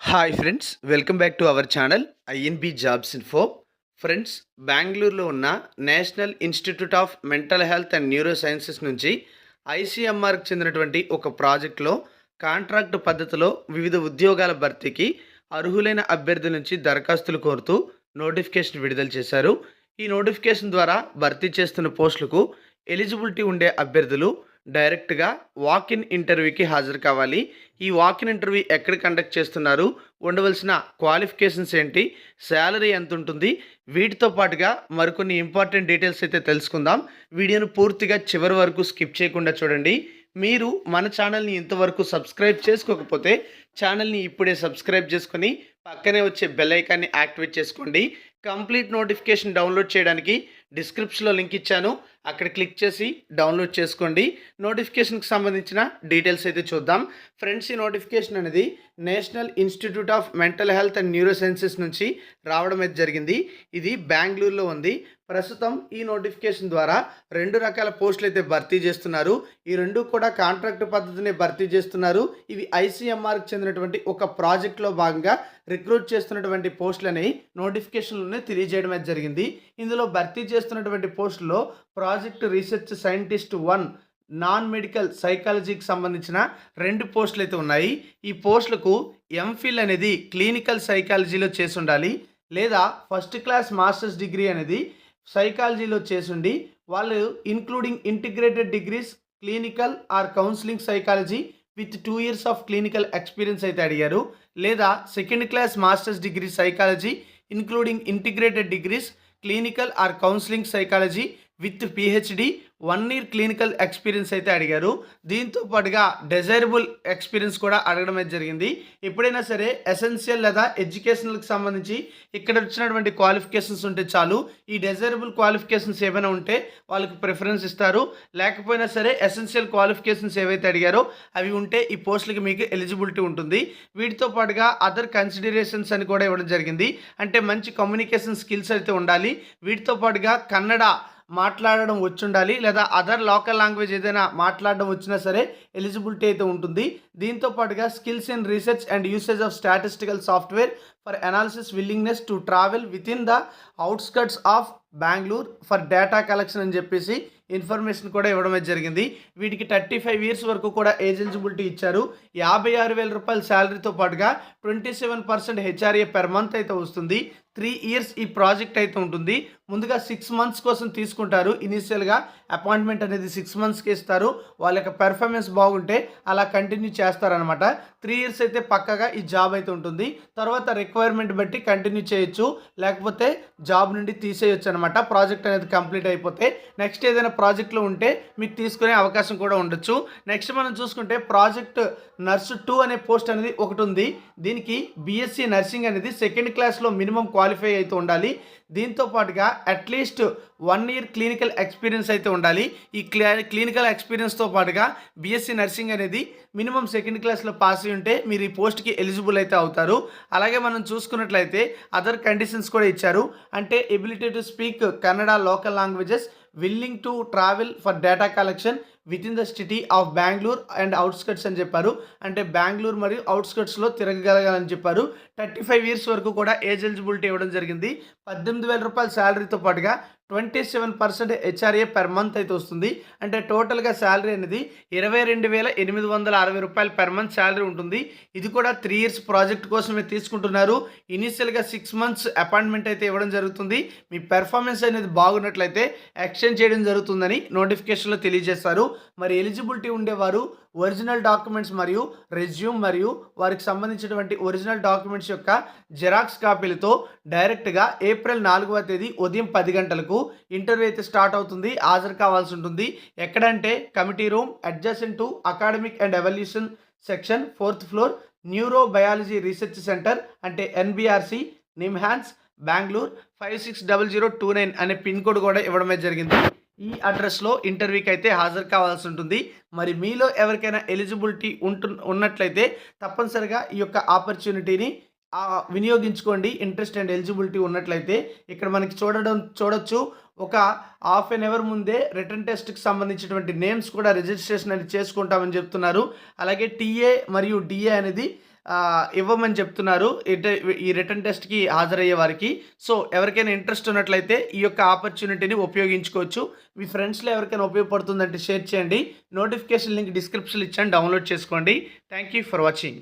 Hi friends welcome back to our channel INB jobs info friends బెంగళూరులో ఉన్న national institute of mental health and neuro sciences నుంచి ఐసీఎంఆర్కి చెందినటువంటి ఒక ప్రాజెక్ట్లో కాంట్రాక్ట్ పద్ధతిలో వివిధ ఉద్యోగాల భర్తీకి అర్హులైన అభ్యర్థుల నుంచి దరఖాస్తులు కోరుతూ నోటిఫికేషన్ విడుదల చేశారు. ఈ నోటిఫికేషన్ ద్వారా భర్తీ చేస్తున్న పోస్టులకు ఎలిజిబిలిటీ ఉండే అభ్యర్థులు డైరెక్ట్గా వాక్ ఇన్ ఇంటర్వ్యూకి హాజరు కావాలి. ఈ వాక్ ఇన్ ఇంటర్వ్యూ ఎక్కడ కండక్ట్ చేస్తున్నారు? ఉండవలసిన క్వాలిఫికేషన్స్ ఏంటి? శాలరీ ఎంత ఉంటుంది వీటితో పాటుగా మరికొన్ని ఇంపార్టెంట్ డీటెయిల్స్ అయితే తెలుసుకుందాం. వీడియోను పూర్తిగా చివరి వరకు స్కిప్ చేయకుండా చూడండి. మీరు మన ఛానల్ని ఇంతవరకు సబ్స్క్రైబ్ చేసుకోకపోతే ఛానల్ని ఇప్పుడే సబ్స్క్రైబ్ చేసుకొని పక్కనే వచ్చే బెల్ ఐకాన్ని యాక్టివేట్ చేసుకోండి. కంప్లీట్ నోటిఫికేషన్ డౌన్లోడ్ చేయడానికి డిస్క్రిప్షన్లో లింక్ ఇచ్చాను. అక్కడ క్లిక్ చేసి డౌన్లోడ్ చేసుకోండి. నోటిఫికేషన్కి సంబంధించిన డీటెయిల్స్ అయితే చూద్దాం. ఫ్రెండ్స్ ఈ నోటిఫికేషన్ అనేది national institute of mental health and neuro sciences నుంచి రావడం అయితే జరిగింది. ఇది బెంగళూరులో ఉంది. ప్రస్తుతం ఈ నోటిఫికేషన్ ద్వారా రెండు రకాల పోస్టులు అయితే భర్తీ చేస్తున్నారు. ఈ రెండు కూడా కాంట్రాక్ట్ పద్ధతిని భర్తీ చేస్తున్నారు. ఇవి ఐసీఎంఆర్కి చెందినటువంటి ఒక ప్రాజెక్ట్లో భాగంగా రిక్రూట్ చేస్తున్నటువంటి పోస్టులని నోటిఫికేషన్లోనే తెలియజేయడం అయితే జరిగింది. ఇందులో భర్తీ చేస్తున్నటువంటి పోస్టులో project research scientist one non medical సైకాలజీకి సంబంధించిన రెండు పోస్టులు అయితే ఉన్నాయి. ఈ పోస్టులకు ఎంఫిల్ అనేది క్లినికల్ సైకాలజీలో చేసి ఉండాలి. లేదా ఫస్ట్ క్లాస్ మాస్టర్స్ డిగ్రీ అనేది సైకాలజీలో చేసుండి వాళ్ళు including integrated degrees clinical or counselling psychology with two years of clinical experience అయితే అడిగారు. లేదా second class masters degree psychology including integrated degrees clinical or counselling psychology with PhD one year clinical experience అయితే అడిగారు. దీంతో పాటుగా డెజైరబుల్ experience కూడా అడగడం అయితే జరిగింది. ఎప్పుడైనా సరే ఎసెన్షియల్ లేదా ఎడ్యుకేషనల్కి సంబంధించి ఇక్కడ వచ్చినటువంటి క్వాలిఫికేషన్స్ ఉంటే చాలు. ఈ డెజైరబుల్ క్వాలిఫికేషన్స్ ఏమైనా ఉంటే వాళ్ళకి ప్రిఫరెన్స్ ఇస్తారు. లేకపోయినా సరే ఎసెన్షియల్ క్వాలిఫికేషన్స్ ఏవైతే అడిగారో అవి ఉంటే ఈ పోస్టులకి మీకు ఎలిజిబిలిటీ ఉంటుంది. వీటితో పాటుగా అదర్ కన్సిడరేషన్స్ అని కూడా ఇవ్వడం జరిగింది. అంటే మంచి కమ్యూనికేషన్ స్కిల్స్ అయితే ఉండాలి. వీటితో పాటుగా కన్నడ మాట్లాడడం వచ్చుండాలి లేదా అదర్ లోకల్ లాంగ్వేజ్ ఏదైనా మాట్లాడడం వచ్చినా సరే ఎలిజిబిలిటీ అయితే ఉంటుంది. దీంతో పాటుగా skills in research and usage of statistical software for analysis willingness to travel with in the outskirts of Bengaluru for data collection అని చెప్పేసి ఇన్ఫర్మేషన్ కూడా ఇవ్వడం జరిగింది. వీటికి థర్టీ ఫైవ్ ఇయర్స్ వరకు కూడా ఏజ్ ఎలిజిబిలిటీ ఇచ్చారు. యాభై ఆరు వేల రూపాయల శాలరీతో పాటుగా twenty seven percent HRA per month అయితే వస్తుంది. త్రీ ఇయర్స్ ఈ ప్రాజెక్ట్ అయితే ఉంటుంది. ముందుగా సిక్స్ మంత్స్ కోసం తీసుకుంటారు. ఇనీషియల్గా అపాయింట్మెంట్ అనేది సిక్స్ మంత్స్కి ఇస్తారు. వాళ్ళ యొక్క పెర్ఫార్మెన్స్ బాగుంటే అలా కంటిన్యూ చేస్తారనమాట త్రీ ఇయర్స్ అయితే పక్కగా ఈ జాబ్ అయితే ఉంటుంది. తర్వాత రిక్వైర్మెంట్ బట్టి కంటిన్యూ చేయొచ్చు. లేకపోతే జాబ్ నుండి తీసేయొచ్చు అనమాట ప్రాజెక్ట్ అనేది కంప్లీట్ అయిపోతే నెక్స్ట్ ఏదైనా ప్రాజెక్ట్లో ఉంటే మీకు తీసుకునే అవకాశం కూడా ఉండొచ్చు. నెక్స్ట్ మనం చూసుకుంటే ప్రాజెక్ట్ నర్సు టూ అనే పోస్ట్ అనేది ఒకటి ఉంది. దీనికి బీఎస్సీ నర్సింగ్ అనేది సెకండ్ క్లాస్లో మినిమం క్వాలిఫై అయితే ఉండాలి. దీంతో పాటుగా at least one year clinical experience అయితే ఉండాలి. ఈ క్లా క్లినికల్ ఎక్స్పీరియన్స్తో పాటుగా బీఎస్సీ నర్సింగ్ అనేది మినిమం సెకండ్ క్లాస్లో పాస్ అయి ఉంటే మీరు ఈ పోస్ట్కి ఎలిజిబుల్ అయితే అవుతారు. అలాగే మనం చూసుకున్నట్లయితే అదర్ కండిషన్స్ కూడా ఇచ్చారు. అంటే ability to speak Kannada local languages willing to travel for data collection with in the city of Bengaluru and outskirts అని చెప్పారు. అంటే బెంగళూరు మరియు అవుట్స్కట్స్లో తిరగగలగాలని చెప్పారు. థర్టీ ఫైవ్ ఇయర్స్ వరకు కూడా ఏజ్ ఎలిజిబిలిటీ ఇవ్వడం జరిగింది. పద్దెనిమిది వేల రూపాయల శాలరీతో పాటుగా twenty seven percent HRA per month అయితే వస్తుంది. అంటే టోటల్గా శాలరీ అనేది ఇరవై రెండు వేల ఎనిమిది వందల అరవై రూపాయలు పర్ మంత్ శాలరీ ఉంటుంది. ఇది కూడా త్రీ ఇయర్స్ ప్రాజెక్ట్ కోసమే తీసుకుంటున్నారు. ఇనీషియల్గా సిక్స్ మంత్స్ అపాయింట్మెంట్ అయితే ఇవ్వడం జరుగుతుంది. మీ పెర్ఫార్మెన్స్ అనేది బాగున్నట్లయితే ఎక్స్చేంజ్ చేయడం జరుగుతుందని నోటిఫికేషన్లో తెలియజేస్తారు. మరి ఎలిజిబిలిటీ ఉండేవారు ఒరిజినల్ డాక్యుమెంట్స్ మరియు రెజ్యూమ్ మరియు వారికి సంబంధించినటువంటి ఒరిజినల్ డాక్యుమెంట్స్ యొక్క జెరాక్స్ కాపీలతో డైరెక్ట్గా ఏప్రిల్ నాలుగవ తేదీ ఉదయం పది గంటలకు ఇంటర్వ్యూ అయితే స్టార్ట్ అవుతుంది. హాజరు కావాల్సి ఉంటుంది. ఎక్కడంటే committee room adjacent to academic and evaluation section fourth floor neurobiology research centre అంటే NBRC NIMHANS Bengaluru five six double zero two nine అనే పిన్ కోడ్ కూడా ఇవ్వడమే జరిగింది. ఈ అడ్రస్లో ఇంటర్వ్యూకి అయితే హాజరు కావాల్సి ఉంటుంది. మరి మీలో ఎవరికైనా ఎలిజిబిలిటీ ఉంటు ఉన్నట్లయితే తప్పనిసరిగా ఈ యొక్క ఆపర్చునిటీని వినియోగించుకోండి. ఇంట్రెస్ట్ అండ్ ఎలిజిబిలిటీ ఉన్నట్లయితే ఇక్కడ మనకి చూడడం చూడొచ్చు. ఒక హాఫ్ అన్ అవర్ ముందే రిటర్న్ టెస్ట్కి సంబంధించినటువంటి నేమ్స్ కూడా రిజిస్ట్రేషన్ అనేది చేసుకుంటామని చెప్తున్నారు. అలాగే టీఏ మరియు డిఏ అనేది ఇవ్వమని చెప్తున్నారు. ఈ రిటర్న్ టెస్ట్కి హాజరయ్యే వారికి. సో ఎవరికైనా ఇంట్రెస్ట్ ఉన్నట్లయితే ఈ యొక్క ఆపర్చునిటీని ఉపయోగించుకోవచ్చు. మీ ఫ్రెండ్స్లో ఎవరికైనా ఉపయోగపడుతుందంటే షేర్ చేయండి. నోటిఫికేషన్ లింక్ డిస్క్రిప్షన్ ఇచ్చాను. డౌన్లోడ్ చేసుకోండి. Thank you for watching